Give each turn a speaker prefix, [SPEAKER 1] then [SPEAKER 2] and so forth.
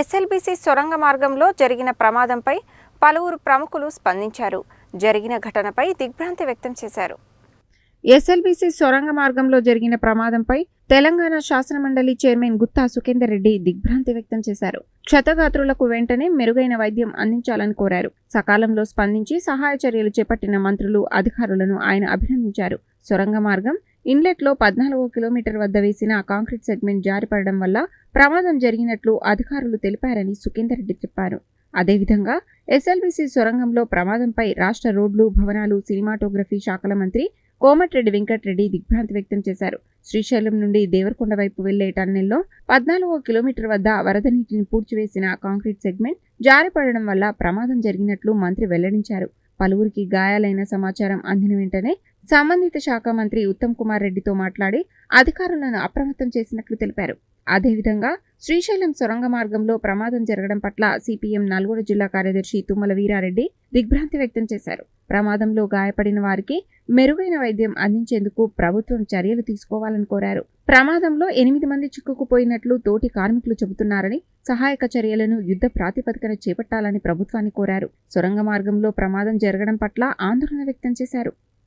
[SPEAKER 1] SLBC సొరంగ మార్గంలో జరిగిన ప్రమాదంపై పలువురు ప్రముఖులు స్పందించారు. జరిగిన ఘటనపై దిగ్భ్రాంతి వ్యక్తం చేశారు. ఎస్ఎల్బీసీ సొరంగ మార్గంలో జరిగిన ప్రమాదంపై తెలంగాణ శాసనమండలి చైర్మన్ గుత్తా సుఖేందర్ రెడ్డి దిగ్భ్రాంతి వ్యక్తం చేశారు. క్షతగాత్రులకు వెంటనే మెరుగైన వైద్యం అందించాలని కోరారు. సకాలంలో స్పందించి సహాయ చర్యలు చేపట్టిన మంత్రులు అధికారులను ఆయన అభినందించారు. సొరంగ మార్గం ఇన్లెట్లో పద్నాలుగో కిలోమీటర్ వద్ద వేసిన కాంక్రీట్ సెగ్మెంట్ జారిపడడం వల్ల ప్రమాదం జరిగినట్లు అధికారులు తెలిపారని సుఖేందర్ రెడ్డి చెప్పారు. అదేవిధంగా ఎస్ఎల్బీసీ సొరంగంలో ప్రమాదంపై రాష్ట్ర రోడ్లు భవనాలు సినిమాటోగ్రఫీ శాఖల మంత్రి కోమటిరెడ్డి వెంకటరెడ్డి దిగ్భ్రాంతి వ్యక్తం చేశారు. శ్రీశైలం నుండి దేవరకొండ వైపు వెళ్ళే టన్నెల్లో పద్నాలుగో కిలోమీటర్ వద్ద వరద నీటిని పూడ్చివేసిన కాంక్రీట్ సెగ్మెంట్ జారిపడడం వల్ల ప్రమాదం జరిగినట్లు మంత్రి వెల్లడించారు. పలువురికి గాయాలైన సమాచారం అందిన వెంటనే సంబంధిత శాఖ మంత్రి ఉత్తమ్ కుమార్ రెడ్డితో మాట్లాడి అధికారులను అప్రమత్తం చేసినట్లు తెలిపారు. అదేవిధంగా శ్రీశైలం సొరంగ మార్గంలో ప్రమాదం జరగడం పట్ల సిపిఎం నల్గొండ జిల్లా కార్యదర్శి తుమ్మల వీరారెడ్డి దిగ్భ్రాంతి వ్యక్తం చేశారు. ప్రమాదంలో గాయపడిన వారికి మెరుగైన వైద్యం అందించేందుకు ప్రభుత్వం చర్యలు తీసుకోవాలని కోరారు. ప్రమాదంలో ఎనిమిది మంది చిక్కుకుపోయినట్లు తోటి కార్మికులు చెబుతున్నారని సహాయక చర్యలను యుద్ధ ప్రాతిపదికన చేపట్టాలని ప్రభుత్వాన్ని కోరారు. సొరంగ మార్గంలో ప్రమాదం జరగడం పట్ల ఆందోళన వ్యక్తం చేశారు.